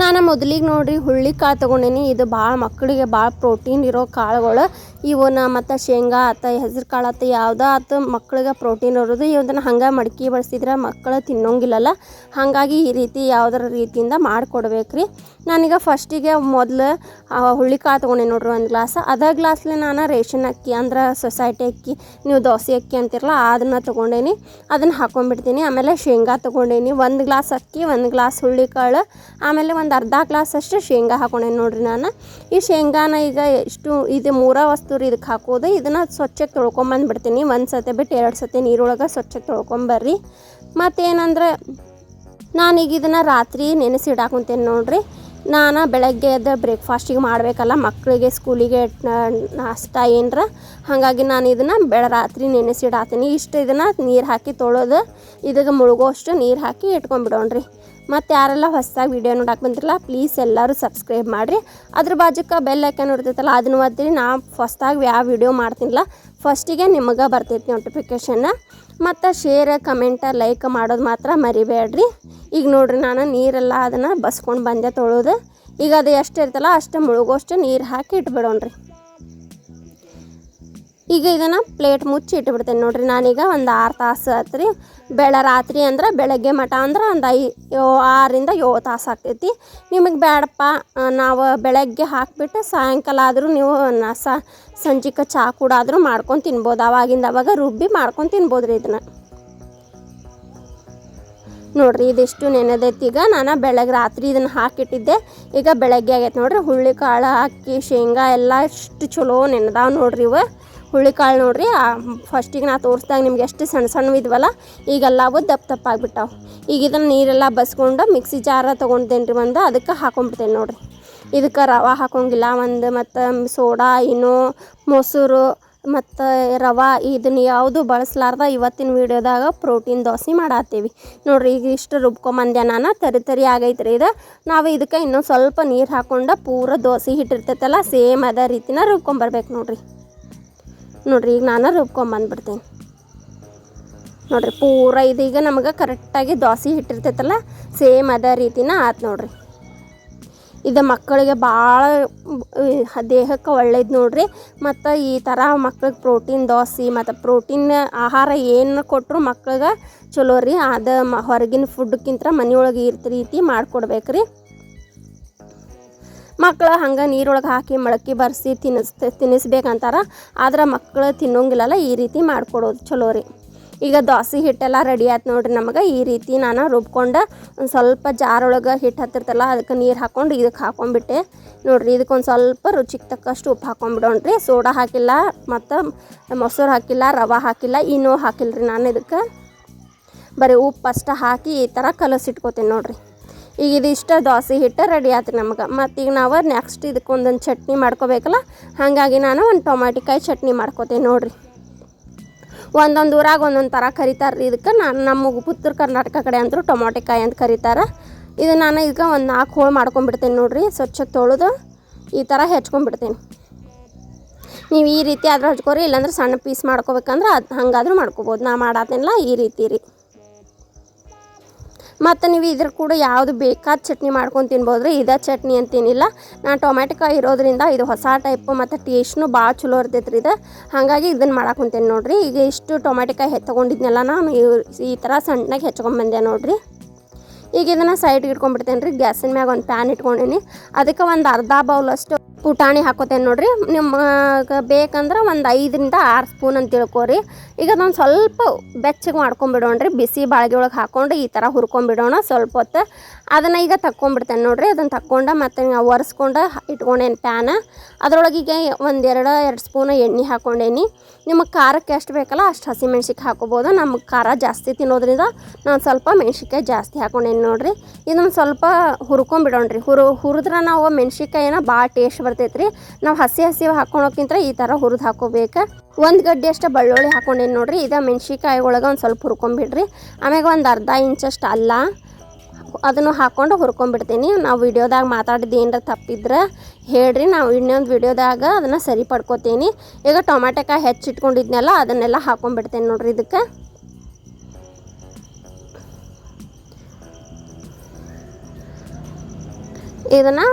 ನಾನು ಮೊದಲಿಗೆ ನೋಡ್ರಿ ಹುಳ್ಳಿ ಕಾಳು ತೊಗೊಂಡೇನಿ. ಇದು ಭಾಳ ಮಕ್ಕಳಿಗೆ ಭಾಳ ಪ್ರೋಟೀನ್ ಇರೋ ಕಾಳುಗಳು. ಇವನ್ನ ಮತ್ತು ಶೇಂಗಾ ಆತ, ಹೆಸರು ಕಾಳು ಆತ, ಯಾವುದೋ ಆತ ಮಕ್ಳಿಗೆ ಪ್ರೋಟೀನ್ ಇರೋದು. ಇವನ್ನ ಹಂಗೆ ಮಡ್ಕಿ ಬಳಸಿದ್ರೆ ಮಕ್ಕಳು ತಿನ್ನೋಂಗಿಲ್ಲಲ್ಲ. ಹಾಗಾಗಿ ಈ ರೀತಿ ಯಾವುದರ ರೀತಿಯಿಂದ ಮಾಡಿಕೊಡ್ಬೇಕ್ರಿ. ನಾನೀಗ ಫಸ್ಟಿಗೆ ಮೊದಲು ಹುಳ್ಳಿ ಕಾಳು ತೊಗೊಂಡೆ ನೋಡ್ರಿ ಒಂದು ಗ್ಲಾಸ್ ಅದೇ ಗ್ಲಾಸ್ಲಿ ನಾನು ರೇಷನ್ ಅಕ್ಕಿ ಅಂದ್ರೆ ಸೊಸೈಟಿ ಅಕ್ಕಿ, ನೀವು ದೋಸೆ ಅಕ್ಕಿ ಅಂತಿರಲ್ಲ, ಅದನ್ನು ತೊಗೊಂಡೇನಿ. ಅದನ್ನು ಹಾಕೊಂಡ್ಬಿಡ್ತೀನಿ. ಆಮೇಲೆ ಶೇಂಗಾ ತೊಗೊಂಡೇನಿ. ಒಂದು ಗ್ಲಾಸ್ ಅಕ್ಕಿ, ಒಂದು ಗ್ಲಾಸ್ ಹುಳ್ಳಿ ಕಾಳು. ಆಮೇಲೆ ಒಂದು ಅರ್ಧ ಗ್ಲಾಸ್ ಅಷ್ಟು ಶೇಂಗಾ ಹಾಕೊಂಡೇನಿ ನೋಡ್ರಿ ನಾನು. ಈ ಶೇಂಗಾನ ಈಗ ಎಷ್ಟು, ಇದು ಮೂರ ವಸ್ತು ರೀ ಇದಕ್ಕೆ ಹಾಕೋದು. ಇದನ್ನು ಸ್ವಚ್ಛಕ್ಕೆ ತೊಳ್ಕೊಂಬಂದ್ಬಿಡ್ತೀನಿ. ಒಂದು ಸತಿ ಬಿಟ್ಟು ಎರಡು ಸತಿ ನೀರೊಳಗೆ ಸ್ವಚ್ಛಕ್ಕೆ ತೊಳ್ಕೊಂಬರ್ರಿ. ಮತ್ತೇನಂದ್ರೆ, ನಾನೀಗ ಇದನ್ನು ರಾತ್ರಿ ನೆನೆಸಿಡಾಕೊಂತೇನೆ ನೋಡ್ರಿ. ನಾನು ಬೆಳಗ್ಗೆ ಎದ್ದು ಬ್ರೇಕ್ಫಾಸ್ಟಿಗೆ ಮಾಡಬೇಕಲ್ಲ ಮಕ್ಕಳಿಗೆ ಸ್ಕೂಲಿಗೆ ನಾಷ್ಟ ಏನರ, ಹಾಗಾಗಿ ನಾನು ಇದನ್ನು ಬೆಳ, ರಾತ್ರಿ ನೆನೆಸಿಡಾತೀನಿ. ಇಷ್ಟು ಇದನ್ನು ನೀರು ಹಾಕಿ ತೊಳೆದು ಇದಕ್ಕೆ ಮುಳುಗೋಷ್ಟು ನೀರು ಹಾಕಿ ಇಟ್ಕೊಂಡ್ಬಿಡೋಣ್ರಿ. ಮತ್ತು ಯಾರೆಲ್ಲ ಹೊಸದಾಗಿ ವೀಡಿಯೋ ನೋಡಕ್ಕೆ ಬಂದಿರಲ್ಲ ಪ್ಲೀಸ್ ಎಲ್ಲರೂ ಸಬ್ಸ್ಕ್ರೈಬ್ ಮಾಡಿರಿ. ಅದ್ರ ಬಾಜುಕ್ಕೆ ಬೆಲ್ ಐಕನ್ ಇರ್ತೈತಲ್ಲ, ಅದನ್ನು ಒತ್ತಿರಿ ನಾ ಹೊಸದಾಗಿ ಯಾವ ವೀಡಿಯೋ ಮಾಡ್ತೀನಿಲ್ಲ ಫಸ್ಟಿಗೆ ನಿಮಗೆ ಬರ್ತೈತಿ ನೋಟಿಫಿಕೇಷನ್ನ ಮತ್ತು ಶೇರ್ ಕಮೆಂಟ ಲೈಕ್ ಮಾಡೋದು ಮಾತ್ರ ಮರಿಬೇಡ್ರಿ. ಈಗ ನೋಡ್ರಿ ನಾನು ನೀರೆಲ್ಲ ಅದನ್ನು ಬಸ್ಕೊಂಡು ಬಂದೆ ತೊಳೋದು. ಈಗ ಅದು ಎಷ್ಟು ಇರ್ತಲ್ಲ ಅಷ್ಟು ಮುಳುಗೋಷ್ಟು ನೀರು ಹಾಕಿ ಇಟ್ಬಿಡೋಣ್ರಿ. ಈಗ ಇದನ್ನು ಪ್ಲೇಟ್ ಮುಚ್ಚಿ ಇಟ್ಬಿಡ್ತೇನೆ ನೋಡ್ರಿ. ನಾನೀಗ ಒಂದು ಆರು ತಾಸು ಆಯ್ತು ರೀ ಬೆಳೆ ರಾತ್ರಿ ಅಂದ್ರೆ ಬೆಳಗ್ಗೆ ಮಠ ಅಂದ್ರೆ ಒಂದು ಐ ಯೋ ಆರರಿಂದ ಏಳು ತಾಸು ಆಗ್ತೈತಿ. ನಿಮಗೆ ಬೇಡಪ್ಪ ನಾವು ಬೆಳಗ್ಗೆ ಹಾಕಿಬಿಟ್ಟು ಸಾಯಂಕಾಲ ಆದರೂ ನೀವು ನ ಸ ಸಂಜಿಕೆ ಚಹಾ ಕೂಡ ಆದರೂ ಮಾಡ್ಕೊಂಡು ತಿನ್ಬೋದು. ಅವಾಗಿಂದ ಅವಾಗ ರುಬ್ಬಿ ಮಾಡ್ಕೊಂಡು ತಿನ್ಬೋದು ರೀ ಇದನ್ನು. ನೋಡ್ರಿ, ಇದಿಷ್ಟು ನೆನೆದೈತಿ. ಈಗ ನಾನು ಬೆಳಗ್ಗೆ ರಾತ್ರಿ ಇದನ್ನು ಹಾಕಿಟ್ಟಿದ್ದೆ. ಈಗ ಬೆಳಗ್ಗೆ ಆಗೈತೆ ನೋಡ್ರಿ. ಹುಳ್ಳಿ ಕಾಳು ಅಕ್ಕಿ, ಶೇಂಗಾ ಎಲ್ಲ ಎಷ್ಟು ಚಲೋ ನೆನೆದಾವ ನೋಡ್ರಿ ಇವು. ಹುಳ್ಳಿ ಕಾಳು ನೋಡ್ರಿ ಫಸ್ಟಿಗೆ ನಾ ತೋರಿಸ್ದಾಗ ನಿಮ್ಗೆ ಎಷ್ಟು ಸಣ್ಣ ಸಣ್ಣ ಇದ್ವಲ್ಲ ಈಗೆಲ್ಲವೂ ದಪ್ಪ ದಪ್ಪ ಆಗ್ಬಿಟ್ಟಾವ. ಈಗ ಇದನ್ನು ನೀರೆಲ್ಲ ಬಸ್ಕೊಂಡು ಮಿಕ್ಸಿ ಜಾರ ತೊಗೊಂಡೇನ್ರಿ ಒಂದು ಅದಕ್ಕೆ ಹಾಕೊಂಡ್ಬಿಡ್ತೇನೆ ನೋಡ್ರಿ. ಇದಕ್ಕೆ ರವೆ ಹಾಕೋಂಗಿಲ್ಲ, ಒಂದು ಮತ್ತು ಸೋಡಾ, ಇನ್ನು ಮೊಸರು, ಮತ್ತು ರವೆ, ಇದನ್ನ ಯಾವುದು ಬಳಸಲಾರ್ದ ಇವತ್ತಿನ ವೀಡಿಯೋದಾಗ ಪ್ರೋಟೀನ್ ದೋಸೆ ಮಾಡತ್ತೀವಿ. ನೋಡ್ರಿ, ಈಗ ಇಷ್ಟು ರುಬ್ಕೊಂಬಂದೆ ನಾನು, ತರಿ ತರಿ ಆಗೈತ್ರಿ ಇದು. ನಾವು ಇದಕ್ಕೆ ಇನ್ನೊಂದು ಸ್ವಲ್ಪ ನೀರು ಹಾಕೊಂಡು ಪೂರ ದೋಸೆ ಹಿಟ್ಟಿರ್ತೈತಲ್ಲ, ಸೇಮ್ ಅದೇ ರೀತಿನ ರುಬ್ಕೊಂಬರ್ಬೇಕು ನೋಡ್ರಿ. ನೋಡ್ರಿ, ಈಗ ನಾನು ರುಬ್ಕೊಂಬಂದ್ಬಿಡ್ತೀನಿ. ನೋಡಿರಿ, ಪೂರ ಇದೀಗ ನಮಗೆ ಕರೆಕ್ಟಾಗಿ ದೋಸೆ ಹಿಟ್ಟಿರ್ತೈತಲ್ಲ ಸೇಮ್ ಅದೇ ರೀತಿನ ಆತು ನೋಡಿರಿ. ಇದು ಮಕ್ಕಳಿಗೆ ಭಾಳ ದೇಹಕ್ಕೆ ಒಳ್ಳೇದು ನೋಡ್ರಿ. ಮತ್ತು ಈ ಥರ ಮಕ್ಳಿಗೆ ಪ್ರೋಟೀನ್ ದೋಸೆ ಮತ್ತು ಪ್ರೋಟೀನ್ ಆಹಾರ ಏನು ಕೊಟ್ಟರು ಮಕ್ಳಿಗೆ ಚಲೋ ರೀ. ಅದು ಹೊರಗಿನ ಫುಡ್ಕ್ಕಿಂತ ಮನೆಯೊಳಗೆ ಇರ್ತ ರೀತಿ ಮಾಡಿಕೊಡ್ಬೇಕು ರೀ ಮಕ್ಕಳು ಹಂಗೆ ನೀರೊಳಗೆ ಹಾಕಿ ಮೊಳಕೆ ಬರೆಸಿ ತಿನ್ನಿಸ್ ತಿನ್ನಿಸ್ಬೇಕಂತಾರ ಆದ್ರೆ ಮಕ್ಕಳು ತಿನ್ನೋಂಗಿಲ್ಲಲ್ಲ, ಈ ರೀತಿ ಮಾಡಿಕೊಡೋದು ಚಲೋ ರೀ. ಈಗ ದೋಸೆ ಹಿಟ್ಟೆಲ್ಲ ರೆಡಿ ಆಯ್ತು ನೋಡ್ರಿ ನಮಗೆ, ಈ ರೀತಿ ನಾನು ರುಬ್ಕೊಂಡು ಒಂದು ಸ್ವಲ್ಪ ಜಾರೊಳಗೆ ಹಿಟ್ಟು ಹತ್ತಿರ್ತಲ್ಲ, ಅದಕ್ಕೆ ನೀರು ಹಾಕ್ಕೊಂಡು ಇದಕ್ಕೆ ಹಾಕೊಂಡ್ಬಿಟ್ಟೆ. ನೋಡಿರಿ ಇದಕ್ಕೆ ಒಂದು ಸ್ವಲ್ಪ ರುಚಿಗೆ ತಕ್ಕಷ್ಟು ಉಪ್ಪು ಹಾಕೊಂಡ್ಬಿಡೋಣ್ರಿ ಸೋಡಾ ಹಾಕಿಲ್ಲ, ಮತ್ತು ಮೊಸರು ಹಾಕಿಲ್ಲ, ರವೆ ಹಾಕಿಲ್ಲ ಇನ್ನೂ ಹಾಕಿಲ್ಲ ರೀ ನಾನು ಇದಕ್ಕೆ. ಬರೀ ಉಪ್ಪು ಹಾಕಿ ಈ ಥರ ಕಲಸಿಟ್ಕೋತೀನಿ ನೋಡ್ರಿ. ಈಗ ಇದಿಷ್ಟ ದೋಸೆ ಹಿಟ್ಟು ರೆಡಿ ಆಯ್ತು ನಮ್ಗೆ. ಮತ್ತು ಈಗ ನಾವು ನೆಕ್ಸ್ಟ್ ಇದಕ್ಕೆ ಒಂದೊಂದು ಚಟ್ನಿ ಮಾಡ್ಕೋಬೇಕಲ್ಲ? ಹಾಗಾಗಿ ನಾನು ಒಂದು ಟೊಮಾಟಿಕಾಯಿ ಚಟ್ನಿ ಮಾಡ್ಕೋತೀನಿ ನೋಡಿರಿ. ಒಂದೊಂದು ಊರಾಗ ಒಂದೊಂದು ಥರ ಕರಿತಾರೆ ಇದಕ್ಕೆ. ನಾನು ನಮಗೆ ಉತ್ತರ ಕರ್ನಾಟಕ ಕಡೆ ಅಂತೂ ಟೊಮಾಟಿಕಾಯಿ ಅಂತ ಕರೀತಾರೆ. ಇದು ನಾನು ಈಗ ಒಂದು ನಾಲ್ಕು ಹೋಳು ಮಾಡ್ಕೊಂಡ್ಬಿಡ್ತೀನಿ ನೋಡಿರಿ ಸ್ವಚ್ಛಕ್ಕೆ ತೊಳೆದು ಈ ಥರ ಹೆಚ್ಕೊಂಬಿಡ್ತೀನಿ. ನೀವು ಈ ರೀತಿ ಆದ್ರೆ ಹಚ್ಕೋರಿ ಇಲ್ಲಾಂದ್ರೆ ಸಣ್ಣ ಪೀಸ್ ಮಾಡ್ಕೋಬೇಕಂದ್ರೆ ಅದು ಹಂಗಾದ್ರೂ ಮಾಡ್ಕೋಬೋದು. ನಾ ಮಾಡತ್ತೇನಲ್ಲ ಈ ರೀತಿ ರೀ. ಮತ್ತು ನೀವು ಇದ್ರ ಕೂಡ ಯಾವುದು ಬೇಕಾದ ಚಟ್ನಿ ಮಾಡ್ಕೊಂಡು ತಿನ್ಬೋದು ರೀ ಇದೇ ಚಟ್ನಿ ಅಂತೇನಿಲ್ಲ. ನಾನು ಟೊಮ್ಯಾಟಿಕಾಯಿ ಇರೋದ್ರಿಂದ ಇದು ಹೊಸ ಟೈಪ್ ಮತ್ತು ಟೇಸ್ಟ್ನು ಭಾಳ ಚಲೋ ಇರ್ತೈತೆ ರೀ ಇದು. ಹಾಗಾಗಿ ಇದನ್ನು ಮಾಡಾಕೊಂತೇನೆ ನೋಡಿರಿ. ಈಗ ಇಷ್ಟು ಟೊಮ್ಯಾಟಿಕಾಯಿ ಹೆ ತೊಗೊಂಡಿದ್ನೆಲ್ಲ ನಾನು ಈ ಥರ ಸಣ್ಣಗೆ ಹೆಚ್ಕೊಂಬಂದೆ ನೋಡಿರಿ. ಈಗ ಇದನ್ನು ಸೈಡ್ಗೆ ಇಟ್ಕೊಂಡ್ಬಿಡ್ತೇನೆ ರೀ ಗ್ಯಾಸಿನ ಮ್ಯಾಗ ಒಂದು ಪ್ಯಾನ್ ಇಟ್ಕೊಂಡೀನಿ. ಅದಕ್ಕೆ ಒಂದು ಅರ್ಧ ಬೌಲಷ್ಟು ಪುಟಾಣಿ ಹಾಕೋತೇನೆ ನೋಡ್ರಿ. ನಿಮಗೆ ಬೇಕಂದ್ರೆ ಒಂದು ಐದರಿಂದ ಆರು ಸ್ಪೂನ್ ಅಂತ ತಿಳ್ಕೊರಿ. ಈಗ ಅದೊಂದು ಸ್ವಲ್ಪ ಬೆಚ್ಚಗೆ ಮಾಡ್ಕೊಂಬಿಡೋಣ್ರಿ. ಬಿಸಿ ಬಾಳ್ಗೆ ಒಳಗೆ ಹಾಕ್ಕೊಂಡು ಈ ಥರ ಹುರ್ಕೊಂಬಿಡೋಣ ಸ್ವಲ್ಪ ಹೊತ್ತು. ಅದನ್ನು ಈಗ ತಕ್ಕೊಂಬಿಡ್ತೇನೆ ನೋಡಿರಿ. ಅದನ್ನು ತಕ್ಕೊಂಡು ಮತ್ತು ಒರೆಸ್ಕೊಂಡು ಇಟ್ಕೊಂಡೇನಿ ಪ್ಯಾನ. ಅದರೊಳಗೆ ಈಗ ಒಂದು ಎರಡು ಸ್ಪೂನ್ ಎಣ್ಣೆ ಹಾಕ್ಕೊಂಡೇನಿ ನಿಮಗೆ ಖಾರಕ್ಕೆ ಎಷ್ಟು ಬೇಕಲ್ಲ ಅಷ್ಟು ಹಸಿ ಮೆಣ್ಸಿಕಾಯಿ ಹಾಕೋಬೋದು. ನಮಗೆ ಖಾರ ಜಾಸ್ತಿ ತಿನ್ನೋದ್ರಿಂದ ನಾನು ಸ್ವಲ್ಪ ಮೆಣ್ಸಿಕಾಯಿ ಜಾಸ್ತಿ ಹಾಕ್ಕೊಂಡೇನಿ ನೋಡಿರಿ. ಇದನ್ನು ಸ್ವಲ್ಪ ಹುರ್ಕೊಂಬಿಡೋಣ್ರಿ. ಹುರು, ಹುರಿದ್ರೆ ನಾವು ಮೆಣ್ಸಿಕಾಯಿನ ಭಾಳ ಟೇಸ್ಟ್ ಬರ್ತೈತೆ ರೀ ನಾವು ಹಸಿ ಹಸಿ ಹಾಕೊಳೋಕ್ಕಿಂತ ಈ ಥರ ಹುರಿದು ಹಾಕೋಬೇಕು. ಒಂದು ಗಡ್ಡೆ ಅಷ್ಟು ಬೆಳ್ಳುಳ್ಳಿ ಹಾಕೊಂಡೇನಿ ನೋಡಿರಿ, ಇದು ಮೆಣ್ಸಿಕಾಯಿ ಒಳಗೆ ಒಂದು ಸ್ವಲ್ಪ ಹುರ್ಕೊಂಬಿಡ್ರಿ. ಆಮೇಲೆ ಒಂದು ಅರ್ಧ ಇಂಚಷ್ಟು ಅಲ್ಲ, ಅದನ್ನು ಹಾಕ್ಕೊಂಡು ಹುರ್ಕೊಂಬಿಡ್ತೀನಿ. ನಾವು ವಿಡಿಯೋದಾಗ ಮಾತಾಡಿದ್ದು ಏನರ ತಪ್ಪಿದ್ರೆ ಹೇಳ್ರಿ, ನಾವು ಇನ್ನೊಂದು ವಿಡಿಯೋದಾಗ ಅದನ್ನು ಸರಿ ಪಡ್ಕೋತೀನಿ. ಈಗ ಟೊಮ್ಯಾಟೊಕಾಯಿ ಹೆಚ್ಚಿಟ್ಕೊಂಡಿದ್ನೆಲ್ಲ ಅದನ್ನೆಲ್ಲ ಹಾಕೊಂಡ್ಬಿಡ್ತೇನೆ ನೋಡ್ರಿ ಇದಕ್ಕೆ. ಇದನ್ನು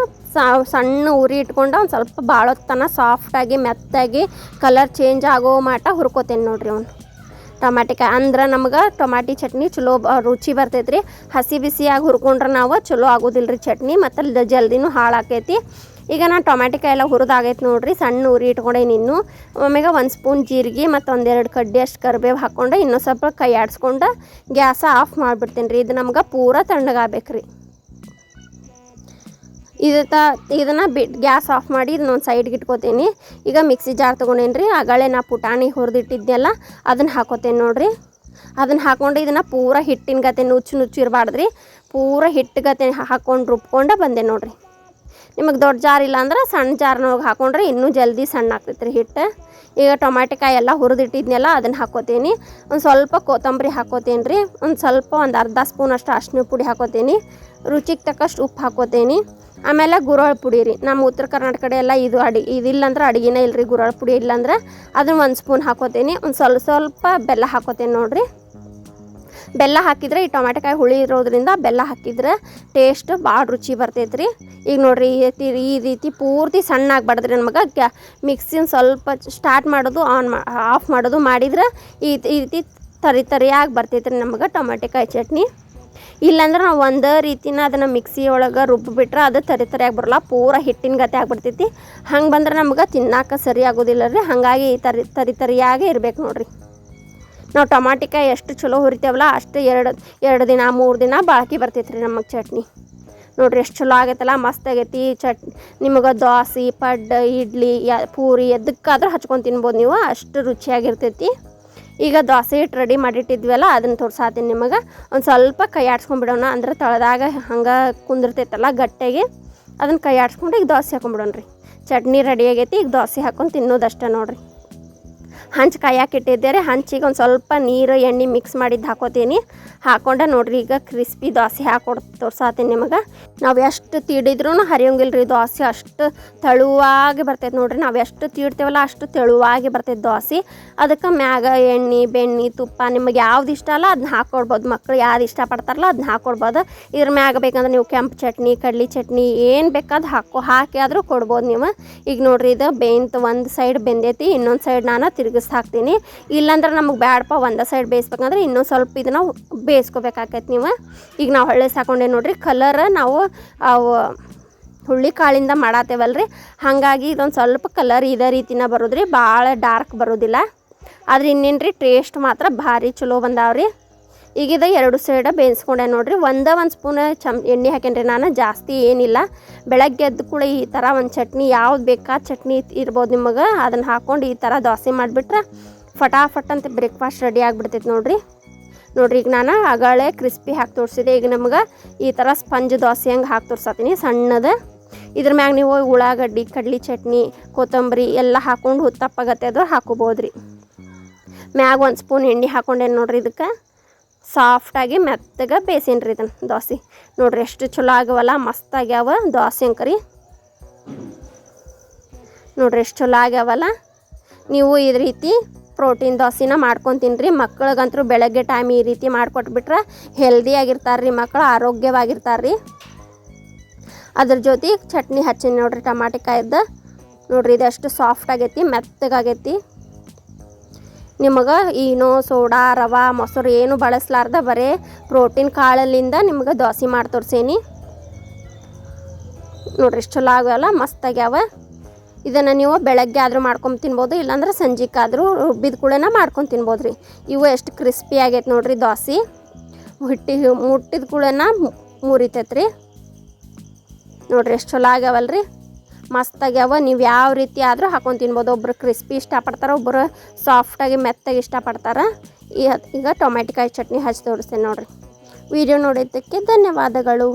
ಸಣ್ಣ ಉರಿ ಇಟ್ಕೊಂಡು ಒಂದು ಸ್ವಲ್ಪ ಬಾಳೋತ್ತನ ಸಾಫ್ಟಾಗಿ ಮೆತ್ತಾಗಿ ಕಲರ್ ಚೇಂಜ್ ಆಗೋ ಮಟ ಹುರ್ಕೋತೇನೆ ನೋಡ್ರಿ ಅವ್ನು. ಟೊಮಾಟಿಕಾಯಿ ಅಂದ್ರೆ ನಮ್ಗೆ ಟೊಮ್ಯಾಟಿ ಚಟ್ನಿ ಚಲೋ ರುಚಿ ಬರ್ತೈತೆ ರೀ ಹಸಿ ಬಿಸಿಯಾಗಿ ಹುರ್ಕೊಂಡ್ರೆ ನಾವು ಚಲೋ ಆಗೋದಿಲ್ಲ ರೀ ಚಟ್ನಿ, ಮತ್ತು ಜಲ್ದಿನೂ ಹಾಳಾಕೈತಿ. ಈಗ ನಾನು ಟೊಮಾಟಿಕಾಯಿ ಎಲ್ಲ ಹುರಿದಾಗೈತೆ ನೋಡಿರಿ, ಸಣ್ಣ ಉರಿ ಇಟ್ಕೊಂಡೇನಿ ಇನ್ನು. ಆಮೇಲೆ ಒಂದು ಸ್ಪೂನ್ ಜೀರಿಗೆ ಮತ್ತು ಒಂದೆರಡು ಕಡ್ಡಿ ಅಷ್ಟು ಕರಿಬೇವು ಹಾಕ್ಕೊಂಡು ಇನ್ನೊಂದು ಸ್ವಲ್ಪ ಕೈ ಆಡಿಸ್ಕೊಂಡು ಗ್ಯಾಸ ಆಫ್ ಮಾಡಿಬಿಡ್ತೀನಿ ರೀ ಇದು ನಮ್ಗೆ ಪೂರ ತಣ್ಣಗಾಗ್ಬೇಕು ರೀ ಇದು ಇದನ್ನು ಬಿಟ್ಟು ಗ್ಯಾಸ್ ಆಫ್ ಮಾಡಿ ಇದನ್ನೊಂದು ಸೈಡ್ಗೆ ಇಟ್ಕೋತೀನಿ. ಈಗ ಮಿಕ್ಸಿ ಜಾರ್ ತೊಗೊಂಡೇನಿ ರೀ ಆಗಳೇ ನಾ ಪುಟಾಣಿ ಹುರಿದಿಟ್ಟಿದ್ದೆಲ್ಲ ಅದನ್ನು ಹಾಕೋತೇನೆ ನೋಡಿರಿ. ಅದನ್ನು ಹಾಕ್ಕೊಂಡು ಇದನ್ನು ಪೂರ ಹಿಟ್ಟಿನ ಗತೆ ನುಚ್ಚು ನುಚ್ಚು ಇರಬಾರ್ದು ರೀ ಪೂರ ಹಿಟ್ಟು ಗತೆ ಹಾಕ್ಕೊಂಡು ರುಬ್ಕೊಂಡು ಬಂದೆ ನೋಡ್ರಿ. ನಿಮಗೆ ದೊಡ್ಡ ಜಾರ್ ಇಲ್ಲ ಅಂದ್ರೆ ಸಣ್ಣ ಜಾರ್ನೊಳಗೆ ಹಾಕೊಂಡ್ರೆ ಇನ್ನೂ ಜಲ್ದಿ ಸಣ್ಣ ಆಗ್ತೈತೆ ರೀ ಹಿಟ್ಟು. ಈಗ ಟೊಮಾಟಿಕಾಯಿ ಎಲ್ಲ ಹುರಿದಿಟ್ಟಿದ್ನೆಲ್ಲ ಅದನ್ನು ಹಾಕೋತೀನಿ. ಒಂದು ಸ್ವಲ್ಪ ಕೊತ್ತಂಬರಿ ಹಾಕೋತೀನಿ ರೀ ಒಂದು ಸ್ವಲ್ಪ ಒಂದು ಅರ್ಧ ಸ್ಪೂನ್ ಅಷ್ಟು ಅರ್ಶಿನ ಪುಡಿ ಹಾಕೋತೀನಿ. ರುಚಿಗೆ ತಕ್ಕಷ್ಟು ಉಪ್ಪು ಹಾಕೋತೀನಿ. ಆಮೇಲೆ ಗುರಳ್ ಪುಡಿ ರೀ. ನಮ್ಮ ಉತ್ತರ ಕರ್ನಾಟಕ ಕಡೆ ಎಲ್ಲ ಇದು ಅಡಿ ಇದಿಲ್ಲ ಅಂದ್ರೆ ಅಡುಗೆನೇ ಇಲ್ಲ ರೀ ಗುರೋಳ ಪುಡಿ ಇಲ್ಲಾಂದ್ರೆ. ಅದನ್ನು ಒಂದು ಸ್ಪೂನ್ ಹಾಕೋತೀನಿ. ಒಂದು ಸ್ವಲ್ಪ ಸ್ವಲ್ಪ ಬೆಲ್ಲ ಹಾಕೋತೀನಿ ನೋಡ್ರಿ. ಬೆಲ್ಲ ಹಾಕಿದ್ರೆ ಈ ಟೊಮೆಟೊಕಾಯಿ ಹುಳಿ ಇರೋದ್ರಿಂದ ಬೆಲ್ಲ ಹಾಕಿದ್ರೆ ಟೇಸ್ಟ್ ಭಾಳ ರುಚಿ ಬರ್ತೈತೆ ರೀ ಈಗ ನೋಡಿರಿ ಈ ರೀತಿ ಈ ರೀತಿ ಪೂರ್ತಿ ಸಣ್ಣ ಆಗ್ಬಾರ್ದ್ರಿ ನಮಗೆ ಕ್ಯಾ ಮಿಕ್ಸಿನ ಸ್ವಲ್ಪ ಸ್ಟಾರ್ಟ್ ಮಾಡೋದು ಆನ್ ಆಫ್ ಮಾಡೋದು ಮಾಡಿದ್ರೆ ಈ ಈ ರೀತಿ ತರಿ ತರಿಯಾಗಿ ಬರ್ತೈತೆ ರೀ ನಮಗೆ ಟೊಮೆಟೊಕಾಯಿ ಚಟ್ನಿ. ಇಲ್ಲಾಂದ್ರೆ ನಾವು ಒಂದೇ ರೀತಿನ ಅದನ್ನು ಮಿಕ್ಸಿ ಒಳಗೆ ರುಬ್ಬಿಬಿಟ್ರೆ ಅದು ತರಿ ತರಿಯಾಗಿ ಬರಲ್ಲ, ಪೂರ ಹಿಟ್ಟಿನ ಗತೆ ಆಗಿಬಿಡ್ತೈತಿ. ಹಂಗೆ ಬಂದ್ರೆ ನಮ್ಗೆ ತಿನ್ನಾಕ ಸರಿ ಆಗೋದಿಲ್ಲ ರೀ. ಹಾಗಾಗಿ ತರಿ ತರಿ ತರಿಯಾಗೇ ಇರ್ಬೇಕು ನೋಡ್ರಿ. ನಾವು ಟೊಮಾಟಿಕಾಯಿ ಎಷ್ಟು ಚಲೋ ಹುರಿತೇವಲ್ಲ ಅಷ್ಟು ಎರಡು ಎರಡು ದಿನ, ಮೂರು ದಿನ ಬಾಳ್ಕೆ ಬರ್ತೈತೆ ರೀ ನಮಗೆ ಚಟ್ನಿ. ನೋಡ್ರಿ ಎಷ್ಟು ಚಲೋ ಆಗೈತಲ್ಲ, ಮಸ್ತ್ ಆಗೈತಿ ಚಟ್, ನಿಮಗೆ ದೋಸೆ ಪಡ್ಡು, ಇಡ್ಲಿ, ಯ, ಪೂರಿ ಎದಕ್ಕಾದ್ರೂ ಹಚ್ಕೊಂಡು ತಿನ್ಬೋದು ನೀವು, ಅಷ್ಟು ರುಚಿಯಾಗಿರ್ತೈತಿ. ಈಗ ದೋಸೆ ಹಿಟ್ಟು ರೆಡಿ ಮಾಡಿಟ್ಟಿದ್ವಲ್ಲ, ಅದನ್ನು ತೋರ್ಸಾತೀನಿ ನಿಮಗೆ. ಒಂದು ಸ್ವಲ್ಪ ಕೈ ಆಡ್ಸ್ಕೊಂಡ್ಬಿಡೋಣ ಅಂದ್ರೆ ತಳದಾಗ ಹಂಗೆ ಕುಂದಿರ್ತೈತಲ್ಲ ಗಟ್ಟಿಗೆ, ಅದನ್ನು ಕೈ ಆಡ್ಸ್ಕೊಂಡು ಈಗ ದೋಸೆ ಹಾಕೊಂಡ್ಬಿಡೋಣ ರೀ ಚಟ್ನಿ ರೆಡಿ ಆಗೈತಿ, ಈಗ ದೋಸೆ ಹಾಕೊಂಡು ತಿನ್ನೋದಷ್ಟೇ ನೋಡ್ರಿ. ಹಂಚು ಕಾಯಕ್ಕೆ ಇಟ್ಟಿದ್ದೆ ರೀ ಹಂಚಿಗೆ ಒಂದು ಸ್ವಲ್ಪ ನೀರು, ಎಣ್ಣೆ ಮಿಕ್ಸ್ ಮಾಡಿದ್ದು ಹಾಕೋತೀನಿ. ಹಾಕೊಂಡೆ ನೋಡ್ರಿ ಈಗ ಕ್ರಿಸ್ಪಿ ದೋಸೆ ಹಾಕೊಡ್ ತೋರ್ಸಾತೀನಿ ನಿಮಗೆ. ನಾವು ಎಷ್ಟು ತೀಡಿದ್ರೂ ಹರಿಯೋಂಗಿಲ್ಲ ರೀ ದೋಸೆ. ಅಷ್ಟು ತೆಳುವಾಗಿ ಬರ್ತೈತೆ ನೋಡ್ರಿ. ನಾವು ಎಷ್ಟು ತೀಡ್ತೇವಲ್ಲ ಅಷ್ಟು ತೆಳುವಾಗಿ ಬರ್ತೈತೆ ದೋಸೆ. ಅದಕ್ಕೆ ಮ್ಯಾಗ ಎಣ್ಣೆ, ಬೆಣ್ಣೆ, ತುಪ್ಪ ನಿಮಗೆ ಯಾವ್ದು ಇಷ್ಟ ಅಲ್ಲ ಅದನ್ನ ಹಾಕ್ಕೊಡ್ಬೋದು ಮಕ್ಳು ಯಾರು ಇಷ್ಟಪಡ್ತಾರಲ್ಲ ಅದನ್ನ ಹಾಕ್ಕೊಡ್ಬೋದು ಇದ್ರ ಮ್ಯಾಗ ಬೇಕಂದ್ರೆ ನೀವು ಕೆಂಪು ಚಟ್ನಿ, ಕಡ್ಲಿ ಚಟ್ನಿ ಏನು ಬೇಕಾದ್ರೂ ಹಾಕೋ ಹಾಕಿ ಆದರೂ ಕೊಡ್ಬೋದು ನೀವು. ಈಗ ನೋಡ್ರಿ ಇದು ಬೇಯ್ತು ಒಂದು ಸೈಡ್ ಬೆಂದೈತಿ, ಇನ್ನೊಂದು ಸೈಡ್ ನಾನು ತಿರುಗಿಸ್ ಹಾಕ್ತೀನಿ. ಇಲ್ಲಾಂದ್ರೆ ನಮಗೆ ಬ್ಯಾಡಪ್ಪ ಒಂದೇ ಸೈಡ್ ಬೇಯಿಸ್ಬೇಕಂದ್ರೆ ಇನ್ನೂ ಸ್ವಲ್ಪ ಇದನ್ನ ಬೇಯಿಸ್ಕೋಬೇಕಾಕೈತಿ ನೀವು. ಈಗ ನಾವು ಹೊಳ್ಳೆ ಸಾಕೊಂಡೆ ನೋಡ್ರಿ ಕಲರ್ ನಾವು ಅವು ಹುಳ್ಳಿ ಕಾಳಿಂದ ಮಾಡತ್ತೇವಲ್ರಿ ಹಾಗಾಗಿ ಇದೊಂದು ಸ್ವಲ್ಪ ಕಲರ್ ಇದೇ ರೀತಿನ ಬರೋದ್ರಿ ಭಾಳ ಡಾರ್ಕ್ ಬರೋದಿಲ್ಲ. ಆದ್ರೆ ಇನ್ನೇನು ರೀ ಟೇಸ್ಟ್ ಮಾತ್ರ ಭಾರಿ ಚಲೋ ಬಂದಾವ್ರಿ. ಈಗ ಇದು ಎರಡು ಸೈಡ ಬೇಯಿಸ್ಕೊಂಡೆ ನೋಡ್ರಿ. ಒಂದ ಒಂದು ಸ್ಪೂನ್ ಚಮ್ ಎಣ್ಣೆ ಹಾಕೇನ್ರಿ ನಾನು. ಜಾಸ್ತಿ ಏನಿಲ್ಲ. ಬೆಳಗ್ಗೆ ಎದ್ದು ಕೂಡ ಈ ಥರ ಒಂದು ಚಟ್ನಿ ಯಾವ್ದು ಬೇಕಾ ಚಟ್ನಿ ಇರ್ಬೋದು ನಿಮಗೆ. ಅದನ್ನು ಹಾಕ್ಕೊಂಡು ಈ ಥರ ದೋಸೆ ಮಾಡಿಬಿಟ್ರೆ ಫಟಾಫಟ್ ಅಂತ ಬ್ರೇಕ್ಫಾಸ್ಟ್ ರೆಡಿ ಆಗಿಬಿಡ್ತೈತೆ ನೋಡ್ರಿ. ನೋಡ್ರಿ ಈಗ ನಾನು ಅಗಳೆ ಕ್ರಿಸ್ಪಿ ಹಾಕಿ ತೋರಿಸಿದೆ. ಈಗ ನಮ್ಗೆ ಈ ಥರ ಸ್ಪಂಜ್ ದೋಸೆ ಹಂಗೆ ಹಾಕಿ ತೋರ್ಸತ್ತೀನಿ ಸಣ್ಣದ. ಇದ್ರ ಮ್ಯಾಗ ನೀವು ಉಳ್ಳಾಗಡ್ಡಿ, ಕಡ್ಲಿ ಚಟ್ನಿ, ಕೊತ್ತಂಬರಿ ಎಲ್ಲ ಹಾಕ್ಕೊಂಡು ಹುತ್ತಪ್ಪಾಗತ್ತೆ ಅದು ಹಾಕೋಬೋದ್ರಿ. ಮ್ಯಾಗ ಒಂದು ಸ್ಪೂನ್ ಎಣ್ಣೆ ಹಾಕೊಂಡೇನು ನೋಡ್ರಿ ಇದಕ್ಕೆ. ಸಾಫ್ಟಾಗಿ ಮೆತ್ತಗೆ ರೀ ಇದನ್ನು ದೋಸೆ. ನೋಡ್ರಿ ಎಷ್ಟು ಚಲೋ ಆಗ್ಯವಲ್ಲ ಮಸ್ತ್ ಆಗ್ಯಾವ ದೋಸೆ ಅಂಕರಿ. ನೋಡ್ರಿ ಎಷ್ಟು ಚಲೋ ಆಗ್ಯಾವಲ್ಲ. ನೀವು ಈ ರೀತಿ ಪ್ರೋಟೀನ್ ದೋಸೆನ ಮಾಡ್ಕೊತೀನಿ ರೀ ಮಕ್ಳಿಗಂತೂ ಬೆಳಗ್ಗೆ ಟೈಮ್ ಈ ರೀತಿ ಮಾಡಿಕೊಟ್ಬಿಟ್ರೆ ಹೆಲ್ದಿಯಾಗಿರ್ತಾರೆ ರೀ ಮಕ್ಕಳು ಆರೋಗ್ಯವಾಗಿರ್ತಾರೆ ರೀ ಅದ್ರ ಜೊತೆ ಚಟ್ನಿ ಹಚ್ಚೀನಿ ನೋಡ್ರಿ ಟಮಾಟಿಕಾಯ್ದು ನೋಡ್ರಿ ಇದೆಷ್ಟು ಸಾಫ್ಟ್ ಆಗೈತಿ, ಮೆತ್ತಗಾಗೈತಿ. ನಿಮಗೆ ಈನೋ, ಸೋಡಾ, ರವಾ, ಮೊಸರು ಏನು ಬಳಸಲಾರ್ದ ಬರೀ ಪ್ರೋಟೀನ್ ಕಾಳಲ್ಲಿಂದ ನಿಮ್ಗೆ ದೋಸೆ ಮಾಡಿ ತೋರಿಸೇನಿ. ನೋಡ್ರಿ ಎಷ್ಟು ಚಲೋ ಮಸ್ತ್ ಆಗ್ಯಾವ. ಇದನ್ನು ನೀವು ಬೆಳಗ್ಗೆ ಆದರೂ ಮಾಡ್ಕೊಂಡು ತಿನ್ಬೋದು, ಇಲ್ಲಾಂದ್ರೆ ಸಂಜೆಗಾದರೂ ರುಬ್ಬಿದ ಕೂಡ ಮಾಡ್ಕೊಂಡು ತಿನ್ಬೋದು ರೀ ಇವು ಎಷ್ಟು ಕ್ರಿಸ್ಪಿ ಆಗೈತೆ ನೋಡ್ರಿ ದೋಸೆ. ಹಿಟ್ಟಿ ಮುಟ್ಟಿದ ಕೂಡ ಮುರಿತೈತೆ ರೀ ನೋಡ್ರಿ ಎಷ್ಟು ಚಲೋ ಆಗ್ಯಾವಲ್ಲ ರೀ ಮಸ್ತ್ ಆಗ್ಯಾವ ನೀವು ಯಾವ ರೀತಿ ಆದರೂ ಹಾಕೊಂಡು ತಿನ್ಬೋದು. ಒಬ್ಬರು ಕ್ರಿಸ್ಪಿ ಇಷ್ಟಪಡ್ತಾರೆ ಒಬ್ಬರು ಸಾಫ್ಟಾಗಿ ಮೆತ್ತಾಗಿ ಇಷ್ಟಪಡ್ತಾರೆ. ಈ ಈಗ ಟೊಮೆಟಿಕಾಯಿ ಚಟ್ನಿ ಹಚ್ಚಿ ತೋರಿಸ್ತೇನೆ ನೋಡಿರಿ. ವಿಡಿಯೋ ನೋಡಿದ್ದಕ್ಕೆ ಧನ್ಯವಾದಗಳು.